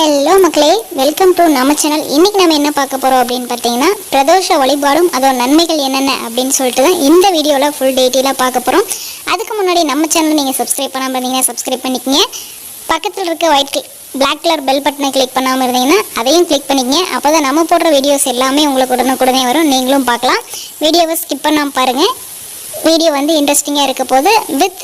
Hello மக்களே welcome to நம்ம channel இன்றைக்கி நம்ம என்ன பார்க்க போகிறோம் அப்படின்னு பார்த்தீங்கன்னா பிரதோஷ வழிபாடும் அதோட நன்மைகள் என்னென்ன அப்படின்னு சொல்லிட்டு தான் இந்த வீடியோவில் ஃபுல் டீட்டெயிலாக பார்க்க போகிறோம் அதுக்கு முன்னாடி நம்ம சேனல் நீங்கள் சப்ஸ்கிரைப் பண்ணாமல் இருந்தீங்கன்னா சப்ஸ்கிரைப் பண்ணிக்கங்க. பக்கத்தில் இருக்க ஒயிட் பிளாக் கலர் பெல் பட்டனை கிளிக் பண்ணாமல் இருந்தீங்கன்னா அதையும் கிளிக் பண்ணிக்கங்க. அப்போ தான் நம்ம போடுற வீடியோஸ் எல்லாமே உங்களுக்கு உடனுக்குடனே வரும். நீங்களும் பார்க்கலாம். வீடியோவை ஸ்கிப் பண்ணாமல் பாருங்கள் வீடியோ வந்து இன்ட்ரெஸ்டிங்காக இருக்க போது வித்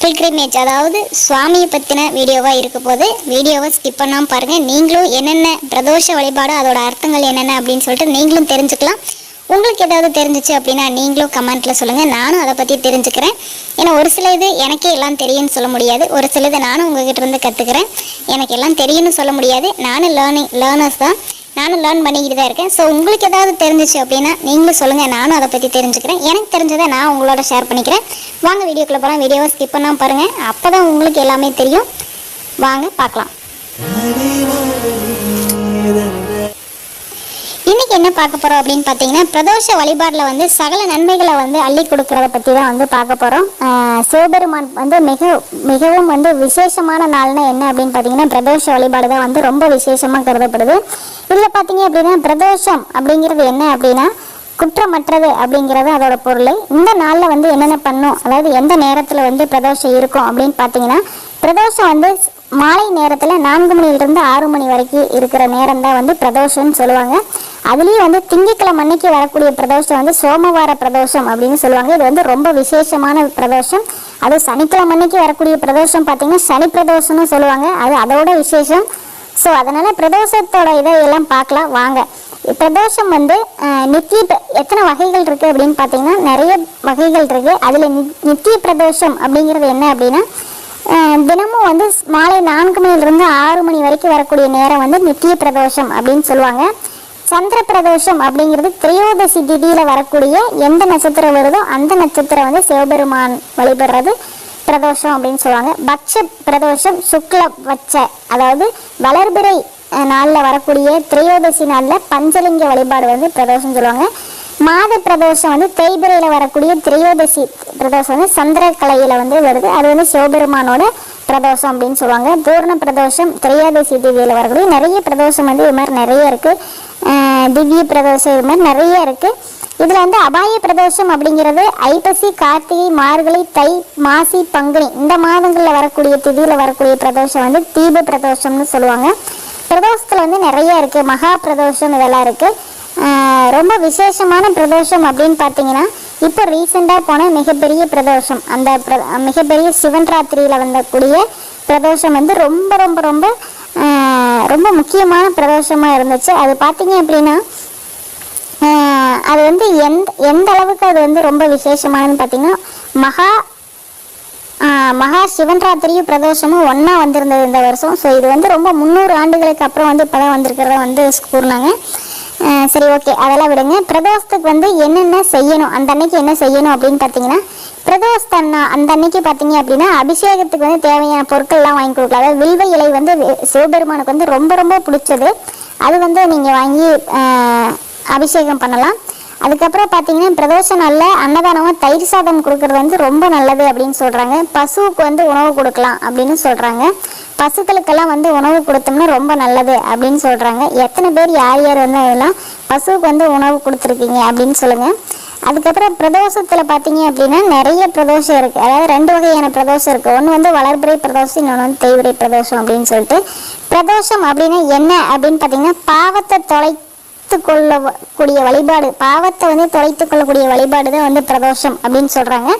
பில்கிரிமேஜ் அதாவது சுவாமியை பற்றின வீடியோவாக இருக்க போது வீடியோவை ஸ்கிப் பண்ணாமல் பாருங்கள் நீங்களும் என்னென்ன பிரதோஷ வழிபாடு அதோட அர்த்தங்கள் என்னென்ன அப்படின்னு சொல்லிட்டு நீங்களும் தெரிஞ்சுக்கலாம். உங்களுக்கு ஏதாவது தெரிஞ்சிச்சு அப்படின்னா நீங்களும் கமெண்ட்டில் சொல்லுங்கள் நானும் அதை பற்றி தெரிஞ்சுக்கிறேன். ஏன்னா ஒரு சில இது எனக்கே எல்லாம் தெரியும்னு சொல்ல முடியாது. ஒரு சில இது நானும் உங்ககிட்ட இருந்து கற்றுக்கிறேன் எனக்கு எல்லாம் தெரியும்னு சொல்ல முடியாது. நானும் லேர்னிங் லேர்னர்ஸ் தான். நானும் லேர்ன் பண்ணிக்கிட்டு தான் இருக்கேன். ஸோ உங்களுக்கு ஏதாவது தெரிஞ்சிச்சு அப்படின்னா நீங்களும் சொல்லுங்கள் நானும் அதை பற்றி தெரிஞ்சுக்கிறேன். எனக்கு தெரிஞ்சதை நான் உங்களோட ஷேர் பண்ணிக்கிறேன். வாங்க வீடியோக்குள்ளே போகலாம் வீடியோவை ஸ்கிப் பண்ணாமல் பாருங்கள் அப்போ தான் உங்களுக்கு எல்லாமே தெரியும். வாங்க பார்க்கலாம். இன்னைக்கு என்ன பார்க்க போறோம் அப்படின்னு பார்த்தீங்கன்னா பிரதோஷ வழிபாடுல வந்து சகல நன்மைகளை வந்து அள்ளி கொடுக்கறத பற்றி தான் வந்து பார்க்க போகிறோம் சிவபெருமான் வந்து மிக மிகவும் வந்து விசேஷமான நாள்னா என்ன அப்படின்னு பார்த்தீங்கன்னா பிரதோஷ வழிபாடு தான் வந்து ரொம்ப விசேஷமாக கருதப்படுது. இதில் பார்த்தீங்க அப்படின்னா பிரதோஷம் அப்படிங்கிறது என்ன அப்படின்னா குற்றமற்றது அப்படிங்கிறது அதோட பொருள். இந்த நாளில் வந்து என்னென்ன பண்ணும்? அதாவது எந்த நேரத்தில் வந்து பிரதோஷம் இருக்கும் அப்படின்னு பார்த்தீங்கன்னா பிரதோஷம் வந்து மாலை நேரத்தில் நான்கு மணியிலிருந்து ஆறு மணி வரைக்கும் இருக்கிற நேரம் தான் வந்து பிரதோஷம்னு சொல்லுவாங்க. அதுலேயும் வந்து திங்கக்கிழமை அன்னைக்கு வரக்கூடிய பிரதோஷம் வந்து சோமவார பிரதோஷம் அப்படின்னு சொல்லுவாங்க. இது வந்து ரொம்ப விசேஷமான பிரதோஷம். அது சனிக்கிழமை அன்னைக்கு வரக்கூடிய பிரதோஷம் பார்த்தீங்கன்னா சனி பிரதோஷம்னு சொல்லுவாங்க. அது அதோட விசேஷம். ஸோ அதனால பிரதோஷத்தோட இதை எல்லாம் பார்க்கலாம். வாங்க. பிரதோஷம் வந்து நித்திய எத்தனை வகைகள் இருக்குது அப்படின்னு பார்த்தீங்கன்னா நிறைய வகைகள் இருக்குது அதில் நித்திய பிரதோஷம் அப்படிங்கிறது என்ன அப்படின்னா தினமும் வந்து மாலை நான்கு மணிலிருந்து ஆறு மணி வரைக்கும் வரக்கூடிய நேரம் வந்து நித்திய பிரதோஷம் அப்படின்னு சொல்லுவாங்க. சந்திர பிரதோஷம் அப்படிங்கிறது திரையோதசி திதியில வரக்கூடிய எந்த நட்சத்திரம் வருதோ அந்த நட்சத்திரம் வந்து சிவபெருமான் வழிபடுறது பிரதோஷம் அப்படின்னு சொல்லுவாங்க. பட்ச பிரதோஷம் சுக்ல வச்ச அதாவது வளர்பிறை நாளில் வரக்கூடிய திரையோதசி நாளில் பஞ்சலிங்க வழிபாடு வந்து பிரதோஷம் சொல்லுவாங்க. மாத பிரதோஷம் வந்து தேய்பிரையில வரக்கூடிய திரையோதசி பிரதோஷம் வந்து சந்திரக்கலையில வந்து வருது. அது வந்து சிவபெருமானோட பிரதோஷம் அப்படின்னு சொல்லுவாங்க. பூர்ண பிரதோஷம் திரையோதசி திவ்யில வரக்கூடிய நிறைய பிரதோஷம் வந்து இது மாதிரி நிறைய இருக்கு. திவ்ய பிரதோஷம் இது மாதிரி நிறைய இருக்கு. இதுல வந்து அபாய பிரதோஷம் அப்படிங்கிறது ஐப்பசி கார்த்திகை மார்கழி தை மாசி பங்குனி இந்த மாதங்கள்ல வரக்கூடிய திதியில வரக்கூடிய பிரதோஷம் வந்து தீப பிரதோஷம்னு சொல்லுவாங்க. பிரதோஷத்துல வந்து நிறைய இருக்கு. மகா பிரதோஷம் இதெல்லாம் இருக்கு. ரொம்ப விசேஷமான பிரதோஷம் அப்படின்னு பார்த்தீங்கன்னா இப்போ ரீசெண்டாக போன மிகப்பெரிய பிரதோஷம். அந்த பிர- மிகப்பெரிய சிவன் ராத்திரியில் வந்தக்கூடிய பிரதோஷம் வந்து ரொம்ப ரொம்ப ரொம்ப ரொம்ப முக்கியமான பிரதோஷமாக இருந்துச்சு. அது பார்த்தீங்க அப்படின்னா அது வந்து எந்த எந்த அளவுக்கு அது வந்து ரொம்ப விசேஷமானதுன்னு பார்த்தீங்கன்னா மகா மகா சிவன் ராத்திரியும் பிரதோஷமும் ஒன்றா வந்திருந்தது இந்த வருஷம். ஸோ இது வந்து ரொம்ப முந்நூறு ஆண்டுகளுக்கு அப்புறம் வந்து இப்போ தான் வந்திருக்கிறத வந்து கூறினாங்க. சரி ஓகே அதெல்லாம் விடுங்க. பிரதோஷத்துக்கு வந்து என்னென்ன செய்யணும்? அந்த அன்னைக்கு என்ன செய்யணும் அப்படின்னு பார்த்தீங்கன்னா பிரதோஷத்தன்னா அந்த அன்னைக்கு பார்த்தீங்க அப்படின்னா அபிஷேகத்துக்கு வந்து தேவையான பொருட்கள்லாம் வாங்கி கொடுக்கலாம். அதாவது வில்வ இலை வந்து சிவபெருமானுக்கு வந்து ரொம்ப ரொம்ப பிடிச்சது. அது வந்து நீங்கள் வாங்கி அபிஷேகம் பண்ணலாம். அதுக்கப்புறம் பார்த்தீங்கன்னா பிரதோஷ நாளில் அன்னதானமாக தயிர் சாதம் கொடுக்கறது வந்து ரொம்ப நல்லது அப்படின்னு சொல்கிறாங்க பசுவுக்கு வந்து உணவு கொடுக்கலாம் அப்படின்னு சொல்கிறாங்க பசுக்களுக்கெல்லாம் வந்து உணவு கொடுத்தோம்னா ரொம்ப நல்லது அப்படின்னு சொல்கிறாங்க எத்தனை பேர் யார் யார் வந்து அதெல்லாம் பசுவுக்கு வந்து உணவு கொடுத்துருக்கீங்க அப்படின்னு சொல்லுங்கள் அதுக்கப்புறம் பிரதோஷத்தில் பார்த்தீங்க அப்படின்னா நிறைய பிரதோஷம் இருக்குது அதாவது ரெண்டு வகையான பிரதோஷம் இருக்குது ஒன்று வந்து வளர்பிறை பிரதோஷம் இன்னொன்று வந்து தேய்பிறை பிரதோஷம் அப்படின்னு சொல்லிட்டு. பிரதோஷம் அப்படின்னா என்ன அப்படின்னு பார்த்தீங்கன்னா பாவத்தை தொலை தொலைத்து கொள்ளக்கூடிய வழிபாடு பாவத்தை வந்து தொலைத்து கொள்ளக்கூடிய வழிபாடு தான் வந்து பிரதோஷம் அப்படின்னு சொல்கிறாங்க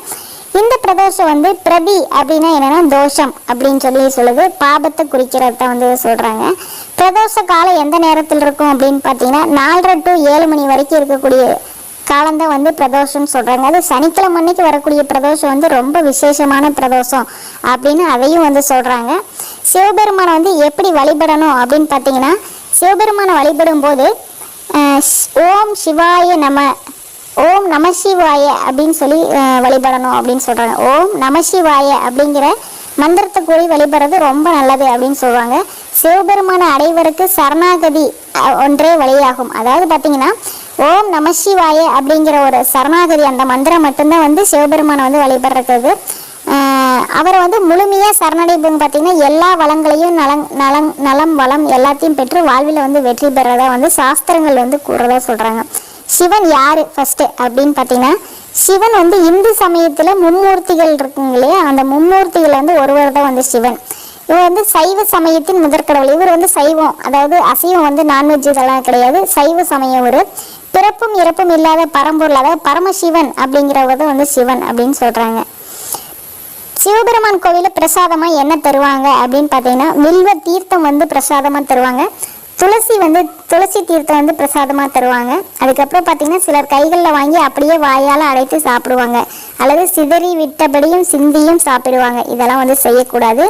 இந்த பிரதோஷம் வந்து பிரதி அப்படின்னா என்னென்னா தோஷம் அப்படின்னு சொல்லி சொல்லுது. பாபத்தை குறிக்கிறது தான் வந்து சொல்கிறாங்க பிரதோஷ காலம் எந்த நேரத்தில் இருக்கும் அப்படின்னு பார்த்தீங்கன்னா நாலரை டு ஏழு மணி வரைக்கும் இருக்கக்கூடிய காலந்தான் வந்து பிரதோஷம்னு சொல்கிறாங்க அது சனிக்கிழமை அன்னைக்கு வரக்கூடிய பிரதோஷம் வந்து ரொம்ப விசேஷமான பிரதோஷம் அப்படின்னு அதையும் வந்து சொல்கிறாங்க சிவபெருமானை வந்து எப்படி வழிபடணும் அப்படின்னு பார்த்தீங்கன்னா சிவபெருமானை வழிபடும் போது ஓம் சிவாய நம ஓம் நம சிவாய அப்படின்னு சொல்லி வழிபடணும் அப்படின்னு சொல்கிறாங்க ஓம் நம சிவாய அப்படிங்கிற மந்திரத்தை கூறி வழிபடுறது ரொம்ப நல்லது அப்படின்னு சொல்லுவாங்க. சிவபெருமான அடைவருக்கு சரணாகதி ஒன்றே வழியாகும். அதாவது பார்த்தீங்கன்னா ஓம் நம சிவாய அப்படிங்கிற ஒரு சரணாகதி அந்த மந்திரம் மட்டும்தான் வந்து சிவபெருமானை வந்து வழிபடுறது. அவரை வந்து முழுமையாக சரணடைப்புன்னு பார்த்தீங்கன்னா எல்லா வளங்களையும் நலம் நலம் நலம் வளம் எல்லாத்தையும் பெற்று வாழ்வில் வந்து வெற்றி பெறதா வந்து சாஸ்திரங்கள் வந்து கூறதா சொல்கிறாங்க சிவன் யார் ஃபஸ்ட்டு அப்படின்னு பார்த்தீங்கன்னா சிவன் வந்து இந்து சமயத்தில் மும்மூர்த்திகள் இருக்குங்க இல்லையா? அந்த மும்மூர்த்திகள் வந்து ஒருவர் தான் வந்து சிவன். இவர் வந்து சைவ சமயத்தின் முதற்கடவுள். இவர் வந்து சைவம் அதாவது அசைவம் வந்து நான்வெஜ் இதெல்லாம் கிடையாது. சைவ சமயம் ஒரு பிறப்பும் இறப்பும் இல்லாத பரம்பொருள் அதாவது பரமசிவன் அப்படிங்கிறவர் தான் வந்து சிவன் அப்படின்னு சொல்கிறாங்க சிவபெருமான் கோவிலில் பிரசாதமாக என்ன தருவாங்க அப்படின்னு பார்த்தீங்கன்னா வில்வ தீர்த்தம் வந்து பிரசாதமாக தருவாங்க. துளசி வந்து துளசி தீர்த்தம் வந்து பிரசாதமாக தருவாங்க. அதுக்கப்புறம் பார்த்தீங்கன்னா சிலர் கைகளில் வாங்கி அப்படியே வாயால் அடைத்து சாப்பிடுவாங்க. அல்லது சிதறி விட்டபடியும் சிந்தியும் சாப்பிடுவாங்க. இதெல்லாம் வந்து செய்யக்கூடாது.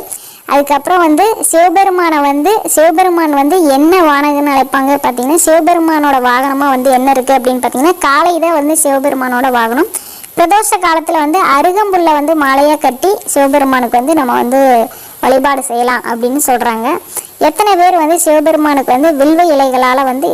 அதுக்கப்புறம் வந்து சிவபெருமானை வந்து சிவபெருமான் வந்து என்ன வானகன்னு அழைப்பாங்க பார்த்தீங்கன்னா சிவபெருமானோட வாகனமாக வந்து என்ன இருக்குது அப்படின்னு பார்த்தீங்கன்னா காலை தான் வந்து சிவபெருமானோட வாகனம். பிரதோஷ காலத்தில் வந்து அருகம்புல்லை வந்து மாலையாக கட்டி சிவபெருமானுக்கு வந்து நம்ம வந்து வழிபாடு செய்யலாம் அப்படின்னு சொல்கிறாங்க எத்தனை பேர் வந்து சிவபெருமானுக்கு வந்து வில்வ இலைகளால் வந்து